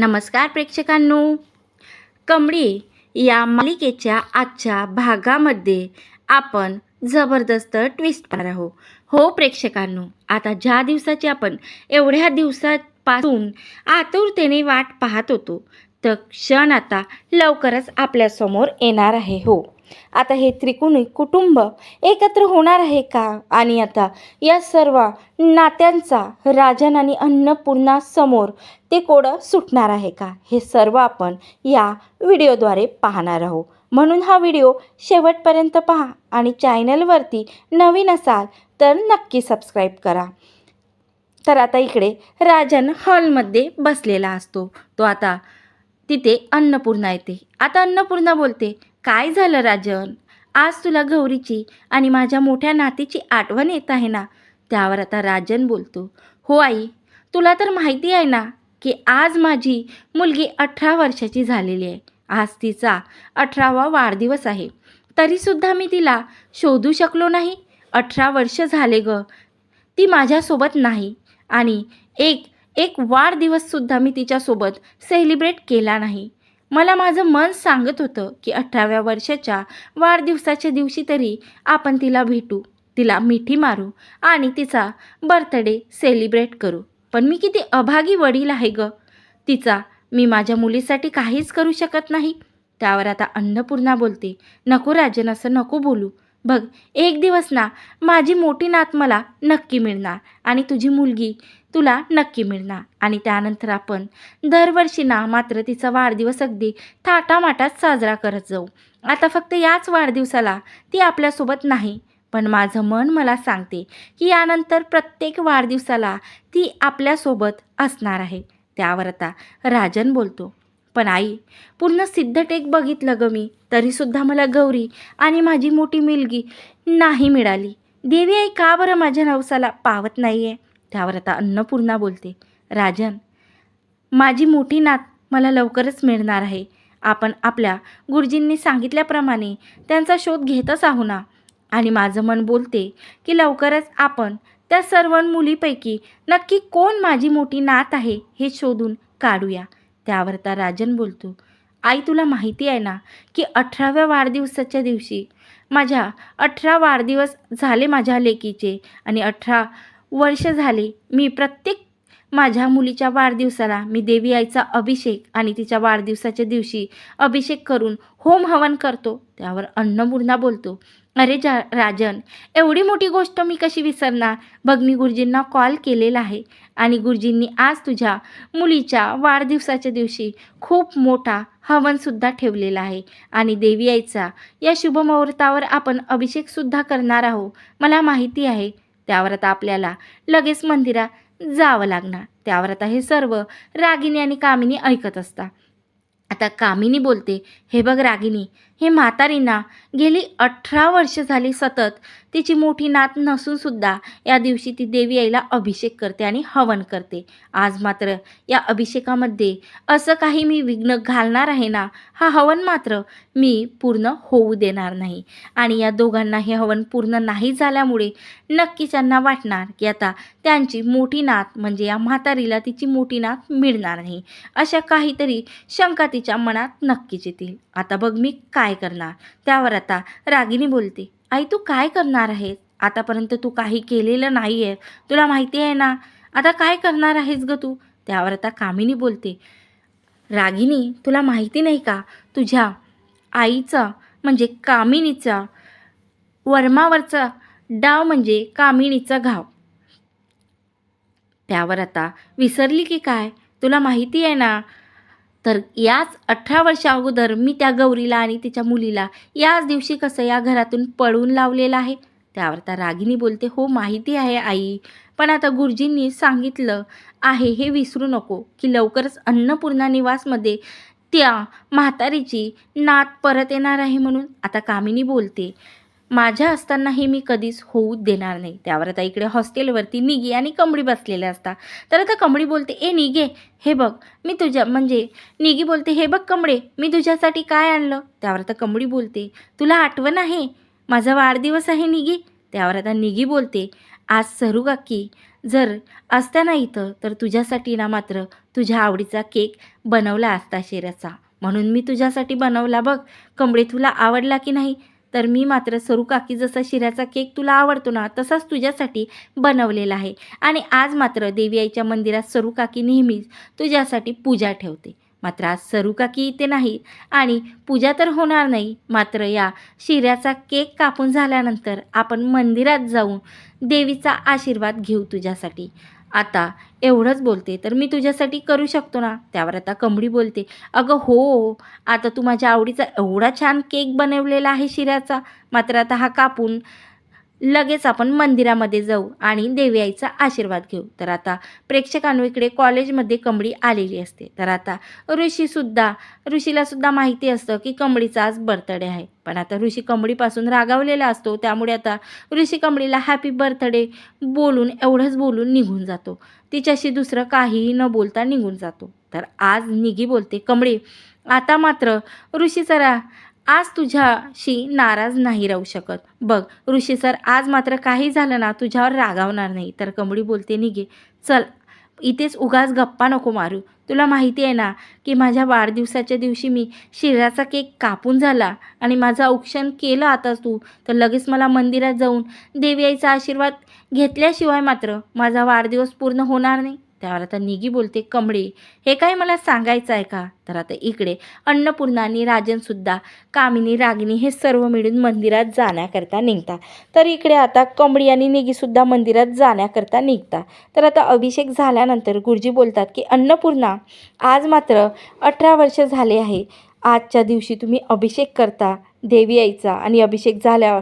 नमस्कार प्रेक्षकांनो. कमळी या मालिकेच्या आजच्या भागामध्ये आपण जबरदस्त ट्विस्ट पाहणार आहोत. हो प्रेक्षकांनो आता ज्या दिवसाची आपण एवढ्या दिवसापासून आतुरतेने वाट पाहत होतो तर क्षण आता लवकरच आपल्यासमोर येणार आहे. हो. आता हे त्रिकोणी कुटुंब एकत्र होणार आहे का? आणि आता या सर्व नात्यांचा राजन आणि अन्नपूर्णा समोर ते कोडं सुटणार आहे का? हे सर्व आपण या व्हिडिओद्वारे पाहणार आहोत. म्हणून हा व्हिडिओ शेवटपर्यंत पहा आणि चॅनलवरती नवीन असाल तर नक्की सबस्क्राईब करा. तर आता इकडे राजन हॉलमध्ये बसलेला असतो. तो आता तिथे अन्नपूर्णा येते. आता अन्नपूर्णा बोलते काय झालं राजन? आज तुला गौरीची आणि माझ्या मोठ्या नातीची आठवण येत आहे ना? त्यावर आता राजन बोलतो. हो आई तुला तर माहिती आहे ना की आज माझी मुलगी अठरा वर्षाची झालेली आहे. आज तिचा अठरावा वाढदिवस आहे. तरीसुद्धा मी तिला शोधू शकलो नाही. अठरा वर्ष झाले ग. ती माझ्यासोबत नाही आणि एक एक वाढदिवससुद्धा मी तिच्यासोबत सेलिब्रेट केला नाही. मला माझं मन सांगत होतं की अठराव्या वर्षाच्या वाढदिवसाच्या दिवशी तरी आपण तिला भेटू तिला मिठी मारू आणि तिचा बर्थडे सेलिब्रेट करू. पण मी किती अभागी वडील आहे ग. तिचा मी माझ्या मुलीसाठी काहीच करू शकत नाही. त्यावर आता अन्नपूर्णा बोलते नको राजन असं नको बोलू. बघ एक दिवस ना माझी मोठी नात मला नक्की मिळणार आणि तुझी मुलगी तुला नक्की मिळणार. आणि त्यानंतर आपण दरवर्षी ना मात्र तिचा वाढदिवस अगदी थाटामाटात साजरा करत जाऊ. आता फक्त याच वाढदिवसाला ती आपल्यासोबत नाही पण माझं मन मला सांगते की यानंतर प्रत्येक वाढदिवसाला ती आपल्यासोबत असणार आहे. त्यावर आता राजन बोलतो. पण आई पूर्ण सिद्धटेक बघितलं ग मी. तरीसुद्धा मला गौरी आणि माझी मोठी मुलगी नाही मिळाली. देवी आई का बरं माझ्या नवसाला पावत नाही आहे त्यावर आता अन्नपूर्णा बोलते. राजन माझी मोठी नात मला लवकरच मिळणार आहे. आपण आपल्या गुरुजींनी सांगितल्याप्रमाणे त्यांचा शोध घेतच आहो ना. आणि माझं मन बोलते की लवकरच आपण त्या सर्व मुलीपैकी नक्की कोण माझी मोठी नात आहे हे शोधून काढूया. त्यावर राजन बोलतो आई तुला माहिती आहे ना की अठराव्या वाढदिवसाच्या दिवशी माझ्या अठरा वाढदिवस झाले माझ्या लेकीचे आणि अठरा वर्ष झाले मी प्रत्येक माझ्या मुलीच्या वाढदिवसाला मी देवी आईचा अभिषेक आणि तिच्या वाढदिवसाच्या दिवशी अभिषेक करून होम हवन करतो. त्यावर अन्नपूर्णा बोलतो अरे जा राजन एवढी मोठी गोष्ट मी कशी विसरणार? बघ मी गुरुजींना कॉल केलेला आहे आणि गुरुजींनी आज तुझ्या मुलीच्या वाढदिवसाच्या दिवशी खूप मोठा हवनसुद्धा ठेवलेला आहे आणि देवी आईचा या शुभमुहूर्तावर आपण अभिषेकसुद्धा करणार आहोत. मला माहिती आहे त्यावर आता आपल्याला लगेच मंदिरात जावं लागणार. त्यावर आता हे सर्व रागिनी आणि कामिनी ऐकत असतात. आता कामिनी बोलते हे बघ रागिनी हे म्हातारींना गेली अठरा वर्ष झाली सतत. तिची मोठी नात नसूनसुद्धा या दिवशी ती देवी आईला अभिषेक करते आणि हवन करते. आज मात्र या अभिषेकामध्ये असं काही मी विघ्न घालणार आहे ना हा हवन मात्र मी पूर्ण होऊ देणार नाही. आणि या दोघांना हे हवन पूर्ण नाही झाल्यामुळे नक्की त्यांना वाटणार की आता त्यांची मोठी नात म्हणजे या म्हातारीला तिची मोठी नात मिळणार नाही. अशा काहीतरी शंका तिच्या मनात नक्कीच येतील. आता बघ मी काय करणार. त्यावर आता रागिनी बोलते आई तू काय करणार आहेस? आतापर्यंत तू काही केलेलं नाही आहे तुला माहिती आहे ना आता काय करणार आहेस ग तू? त्यावर आता कामिनी बोलते रागिनी तुला माहिती नाही का तुझ्या आईचा म्हणजे कामिनीचा वर्मावरचा डाव म्हणजे कामिनीचा घाव. त्यावर आता विसरली की काय? तुला माहिती आहे ना तर याच अठरा वर्षा अगोदर मी त्या गौरीला आणि तिच्या मुलीला याच दिवशी कसं या घरातून पळून लावलेलं आहे? त्यावर त्या रागिनी बोलते हो माहिती आहे आई पण आता गुरुजींनी सांगितलं आहे हे विसरू नको की लवकरच अन्नपूर्णा निवासमध्ये त्या म्हातारीची नात परत येणार आहे म्हणून. आता कामिनी बोलते माझ्या असतानाही मी कधीच होऊ देणार नाही. त्यावर आता इकडे हॉस्टेलवरती निगी आणि कंबडी बसलेल्या असतात तर आता कंबडी बोलते ए निगे हे बघ मी तुझ्या म्हणजे निगी बोलते हे बघ कमळे मी तुझ्यासाठी काय आणलं? त्यावर आता कंबडी बोलते तुला आठवण आहे? माझा वाढदिवस आहे निगी त्यावर आता निगी बोलते आज सरू काकी जर असताना इथं तर तुझ्यासाठी ना मात्र तुझ्या आवडीचा केक बनवला असता शेराचा. म्हणून मी तुझ्यासाठी बनवला बघ. कंबडे तुला आवडला की नाही? तर मी मात्र सरू काकी जसा शिऱ्याचा केक तुला आवडतो ना तसाच तुझ्यासाठी बनवलेला आहे. आणि आज मात्र देवी आईच्या मंदिरात सरू काकी नेहमीच तुझ्यासाठी पूजा ठेवते. मात्र आज सरू काकी इथे नाही आणि पूजा तर होणार नाही. मात्र या शिऱ्याचा केक कापून झाल्यानंतर आपण मंदिरात जाऊन देवीचा आशीर्वाद घेऊ तुझ्यासाठी. आता एवढंच बोलते तर मी तुझ्यासाठी करू शकतो ना? त्यावर आता कमळी बोलते. अगं हो आता तू माझ्या आवडीचा एवढा छान केक बनवलेला आहे शिऱ्याचा मात्र आता हा कापून लगेच आपण मंदिरामध्ये जाऊ आणि देवी आईचा आशीर्वाद घेऊ. तर आता प्रेक्षकांविकडे कॉलेजमध्ये कमळी आलेली असते. तर आता ऋषीसुद्धा ऋषीलासुद्धा माहिती असतं की कमळीचा आज बर्थडे आहे. पण आता ऋषी कमळीपासून रागावलेला असतो. त्यामुळे आता ऋषी कमळीला हॅपी बर्थडे बोलून एवढंच बोलून निघून जातो. तिच्याशी दुसरं काहीही न बोलता निघून जातो. तर आज निघी बोलते कमळी. आता मात्र ऋषी रा आज तुझ्याशी नाराज नाही राहू शकत. बघ ऋषी सर आज मात्र काही झालं ना तुझ्यावर रागावणार नाही. तर कमळी बोलते निघे. चल इथेच उगाच गप्पा नको मारू. तुला माहिती आहे ना की माझ्या वाढदिवसाच्या दिवशी मी शिराचा केक कापून झाला आणि माझं औक्षण केलं आता तू. तर लगेच मला मंदिरात जाऊन देवी आईचा आशीर्वाद घेतल्याशिवाय मात्र माझा वाढदिवस पूर्ण होणार नाही. त्यावर आता निगी बोलते कमळे हे काय मला सांगायचं आहे का? तर आता इकडे अन्नपूर्णा आणि राजनसुद्धा कामिनी रागिनी हे सर्व मिळून मंदिरात जाण्याकरता निघतात. तर इकडे आता कमळी आणि निगीसुद्धा मंदिरात जाण्याकरता निघतात. तर आता अभिषेक झाल्यानंतर गुरुजी बोलतात की अन्नपूर्णा आज मात्र अठरा वर्ष झाले आहे. आजच्या दिवशी तुम्ही अभिषेक करता देवी आईचा आणि अभिषेक झाल्यावर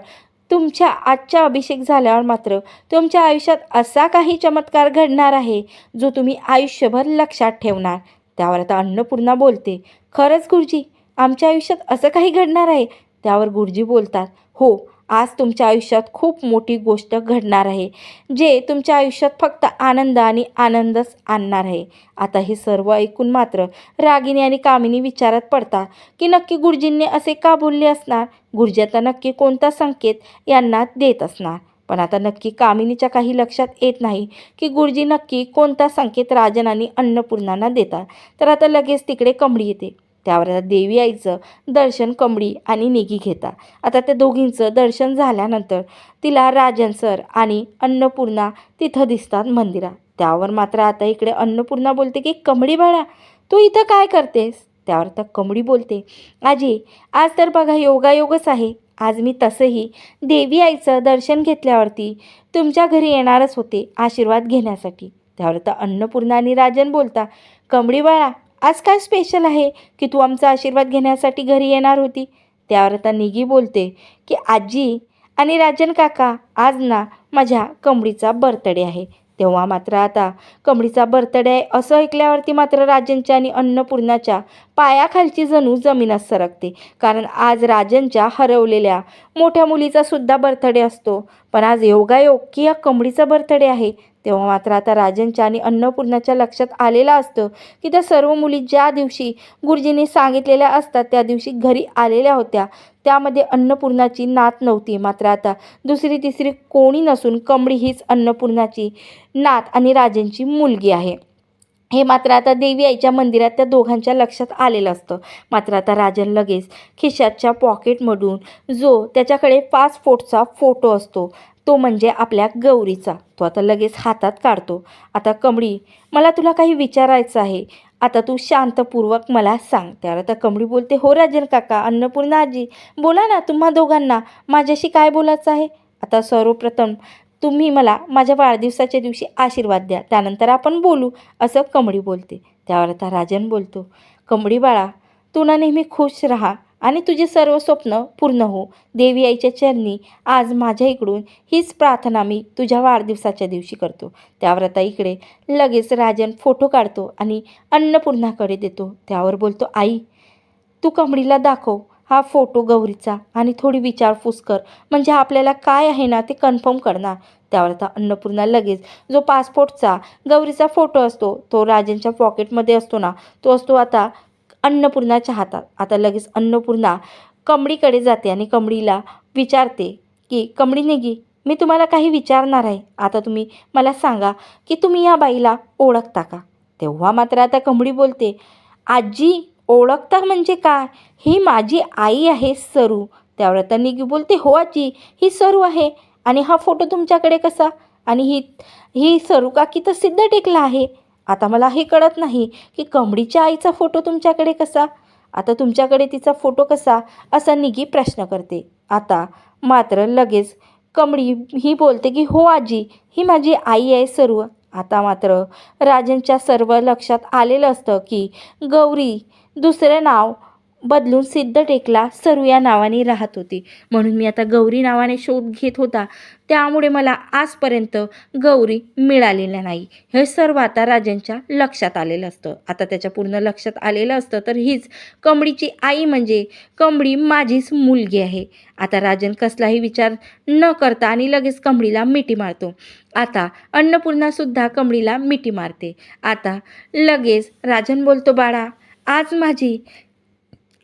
तुमच्या आजच्या अभिषेक झाल्यावर मात्र तुमच्या आयुष्यात असा काही चमत्कार घडणार आहे जो तुम्ही आयुष्यभर लक्षात ठेवणार. त्यावर आता अन्नपूर्णा बोलते खरंच गुरुजी आमच्या आयुष्यात असं काही घडणार आहे? त्यावर गुरुजी बोलतात हो आज तुमच्या आयुष्यात खूप मोठी गोष्ट घडणार आहे जे तुमच्या आयुष्यात फक्त आनंद आणि आनंदच आणणार आहे. आता हे सर्व ऐकून मात्र रागिनी आणि कामिनी विचारात पडतात की नक्की गुरुजींनी असे का बोलले असणार? गुरुजी आता नक्की कोणता संकेत यांना देत असणार? पण आता नक्की कामिनीच्या काही लक्षात येत नाही की गुरुजी नक्की कोणता संकेत राजन आणि अन्नपूर्णांना देतात. तर आता लगेच तिकडे कमळी येते. त्यावर आता देवी आईचं दर्शन कमळी आणि निगी घेता. आता त्या दोघींचं दर्शन झाल्यानंतर तिला राजन सर आणि अन्नपूर्णा तिथं दिसतात मंदिरात. त्यावर मात्र आता इकडे अन्नपूर्णा बोलते की कमळी बाळा तू इथं काय करतेस? त्यावर तर कमळी बोलते आजी आज तर बघा योगायोगच आहे. आज मी तसंही देवी आईचं दर्शन घेतल्यावरती तुमच्या घरी येणारच होते आशीर्वाद घेण्यासाठी. त्यावर तर अन्नपूर्णा आणि राजन बोलता कमळी बाळा आज काय स्पेशल आहे की तू आमचा आशीर्वाद घेण्यासाठी घरी येणार होती? त्यावर आता निगी बोलते की आजी आणि राजन काका आज ना माझ्या कमडीचा बर्थडे आहे. तेव्हा मात्र आता कमडीचा बर्थडे आहे असं ऐकल्यावरती मात्र राजनच्या आणि अन्नपूर्णाच्या पायाखालची जणू जमीनच सरकते. कारण आज राजनच्या हरवलेल्या मोठ्या मुलीचा सुद्धा बर्थडे असतो. पण आज योगायोग की या कमडीचा बर्थडे आहे तेव्हा मात्र आता राजनच्या आणि अन्नपूर्णाच्या लक्षात आलेलं असतं की त्या सर्व मुली ज्या दिवशी गुरुजींनी सांगितलेल्या असतात त्या दिवशी घरी आलेल्या होत्या. त्यामध्ये अन्नपूर्णाची नात नव्हती. मात्र आता दुसरी तिसरी कोणी नसून कमळी हीच अन्नपूर्णाची नात आणि राजनची मुलगी आहे. हे मात्र आता देवी आईच्या मंदिरात त्या दोघांच्या लक्षात आलेलं असतं. मात्र आता राजन लगेच खिशाच्या पॉकेटमधून जो त्याच्याकडे पाच फोटचा फोटो असतो तो म्हणजे आपल्या गौरीचा. तो आता लगेच हातात काढतो. आता कमळी मला तुला काही विचारायचं आहे. आता तू शांतपूर्वक मला सांग. त्यावर आता कमळी बोलते हो राजन काका अन्नपूर्णा आजी बोला ना तुम्हा दोघांना माझ्याशी काय बोलायचं आहे? आता सर्वप्रथम तुम्ही मला माझ्या वाढदिवसाच्या दिवशी आशीर्वाद द्या. त्यानंतर आपण बोलू असं कमळी बोलते. त्यावर आता राजन बोलतो कमळी बाळा तू ना नेहमी खुश राहा आणि तुझे सर्व स्वप्न पूर्ण हो. देवी आईच्या चरणी आज माझ्या इकडून हीच प्रार्थना मी तुझ्या वाढदिवसाच्या दिवशी करतो. त्यावर आता इकडे लगेच राजन फोटो काढतो आणि अन्नपूर्णाकडे देतो. त्यावर बोलतो आई तू कमळीला दाखव. हा फोटो गौरीचा आणि थोडी विचारपूस कर. म्हणजे आपल्याला काय आहे ना ते कन्फर्म करणार. त्यावर आता अन्नपूर्णा लगेच जो पासपोर्टचा गौरीचा फोटो असतो तो राजेंच्या पॉकेटमध्ये असतो ना तो असतो आता अन्नपूर्णाच्या हातात. आता लगेच अन्नपूर्णा कमडीकडे जाते आणि कमळीला विचारते की कमडी निघी मी तुम्हाला काही विचारणार आहे. आता तुम्ही मला सांगा की तुम्ही या बाईला ओळखता का? तेव्हा मात्र आता कमळी बोलते आजी ओळखता म्हणजे काय? ही माझी आई आहे सरू. त्यावर आता निगी बोलते हो आजी ही सरू आहे. आणि हा फोटो तुमच्याकडे कसा? आणि ही ही सरू काकी तर सिद्ध टेकला आहे. आता मला हे कळत नाही की कमडीच्या आईचा फोटो तुमच्याकडे कसा? आता तुमच्याकडे तिचा फोटो कसा? असा निगी प्रश्न करते. आता मात्र लगेच कमळी ही बोलते की हो आजी ही माझी आई आहे सर्व आता मात्र राजनच्या सर्व लक्षात आलेलं असतं की गौरी दुसरं नाव बदलून सिद्धटेकला सर्व सरू या नावाने राहत होती. म्हणून मी आता गौरी नावाने शोध घेत होता. त्यामुळे मला आजपर्यंत गौरी मिळालेल्या नाही. हे सर्व आता राजांच्या लक्षात आलेलं असतं. आता त्याच्या पूर्ण लक्षात आलेलं असतं तर हीच कमळीची आई म्हणजे कमळी माझीच मुलगी आहे. आता राजन कसलाही विचार न करता आणि लगेच कमळीला मिठी मारतो. आता अन्नपूर्णासुद्धा कमळीला मिठी मारते. आता लगेच राजन बोलतो बाळा आज माझी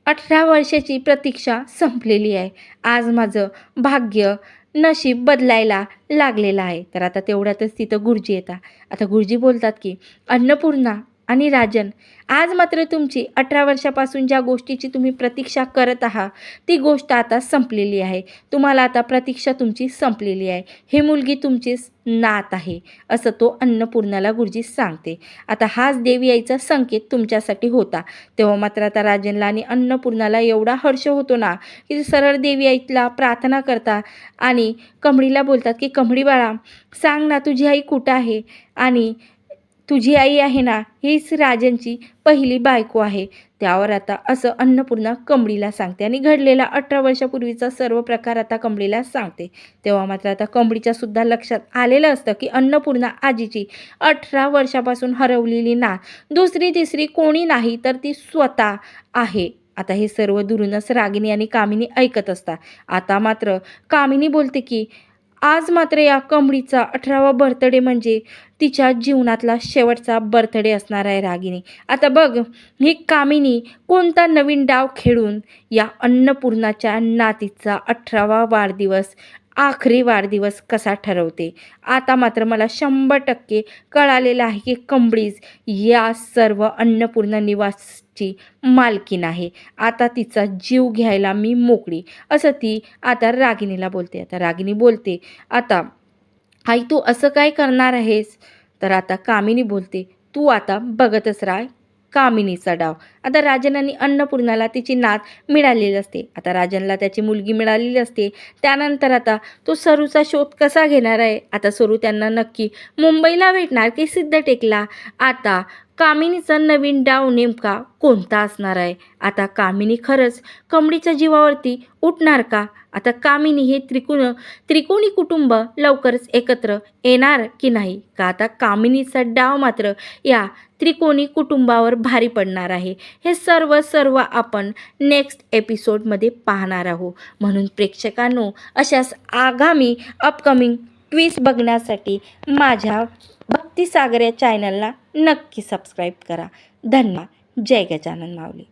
अठरा वर्षाची प्रतीक्षा संपलेली आहे. आज माझं भाग्य नशीब बदलायला लागलेलं आहे. तर आता तेवढ्यातच तिथं गुरुजी येतात. आता गुरुजी बोलतात की अन्नपूर्णा आणि राजन आज मात्र तुमची अठरा वर्षापासून ज्या गोष्टीची तुम्ही प्रतीक्षा करत आहात ती गोष्ट आता संपलेली आहे. तुम्हाला आता प्रतीक्षा तुमची संपलेली आहे. हे मुलगी तुमचीच नात आहे असं तो अन्नपूर्णाला गुरुजी सांगते. आता हाच देवी आईचा संकेत तुमच्यासाठी होता. तेव्हा मात्र आता राजनला आणि अन्नपूर्णाला एवढा हर्ष होतो ना की सरळ देवी आईला प्रार्थना करता आणि कमळीला बोलतात की कमळी बाळा सांग ना तुझी आई कुठं आहे? आणि तुझी आई आहे ना हीच राजनची पहिली बायको आहे. त्यावर आता असं अन्नपूर्णा कमळीला सांगते आणि घडलेला अठरा वर्षापूर्वीचा सर्व प्रकार आता कमळीला सांगते. तेव्हा मात्र आता कमळीच्या सुद्धा लक्षात आलेलं असतं की अन्नपूर्णा आजीची अठरा वर्षापासून हरवलेली ना दुसरी तिसरी कोणी नाही तर ती स्वतः आहे. आता हे सर्व दुरूनच रागिनी आणि कामिनी ऐकत असतात. आता मात्र कामिनी बोलते की आज मात्र या कमळीचा अठरावा बर्थडे म्हणजे तिच्या जीवनातला शेवटचा बर्थडे असणार आहे रागिनी आता बघ ही कामिनी कोणता नवीन डाव खेळून या अन्नपूर्णाच्या नातीचा अठरावा वाढदिवस आखरी वाढदिवस कसा ठरवते? आता मात्र मला शंभर टक्के कळालेलं आहे की कंबळीज या सर्व अन्नपूर्ण निवासची मालकीन आहे आता तिचा जीव घ्यायला मी मोकळी. असं ती आता रागिणीला बोलते. आता रागिणी बोलते आता आई तू असं काय करणार आहेस? तर आता कामिनी बोलते तू आता बघतच राह कामिनीचा डाव आता राजन आणि अन्नपूर्णाला तिची नात मिळालेली असते. आता राजनला त्याची मुलगी मिळालेली असते. त्यानंतर आता तो सरूचा शोध कसा घेणार आहे? आता सरू त्यांना नक्की मुंबईला भेटणार की सिद्धटेकला? आता कामिनीचा नवीन डाव नेमका कोणता असणार आहे? आता कामिनी खरंच कमडीच्या जीवावरती उठणार का? आता कामिनी हे त्रिकोण त्रिकोणी कुटुंब लवकरच एकत्र येणार की नाही? का आता कामिनीचा डाव मात्र या त्रिकोणी कुटुंबावर भारी पडणार आहे? हे सर्व सर्व आपण नेक्स्ट एपिसोडमध्ये पाहणार आहोत. म्हणून प्रेक्षकांनो अशाच आगामी अपकमिंग ट्विस्ट बघण्यासाठी माझ्या भक्तिसागर या चॅनलला नक्की सबस्क्राईब करा. धन्यवाद. जय गजानन माऊली.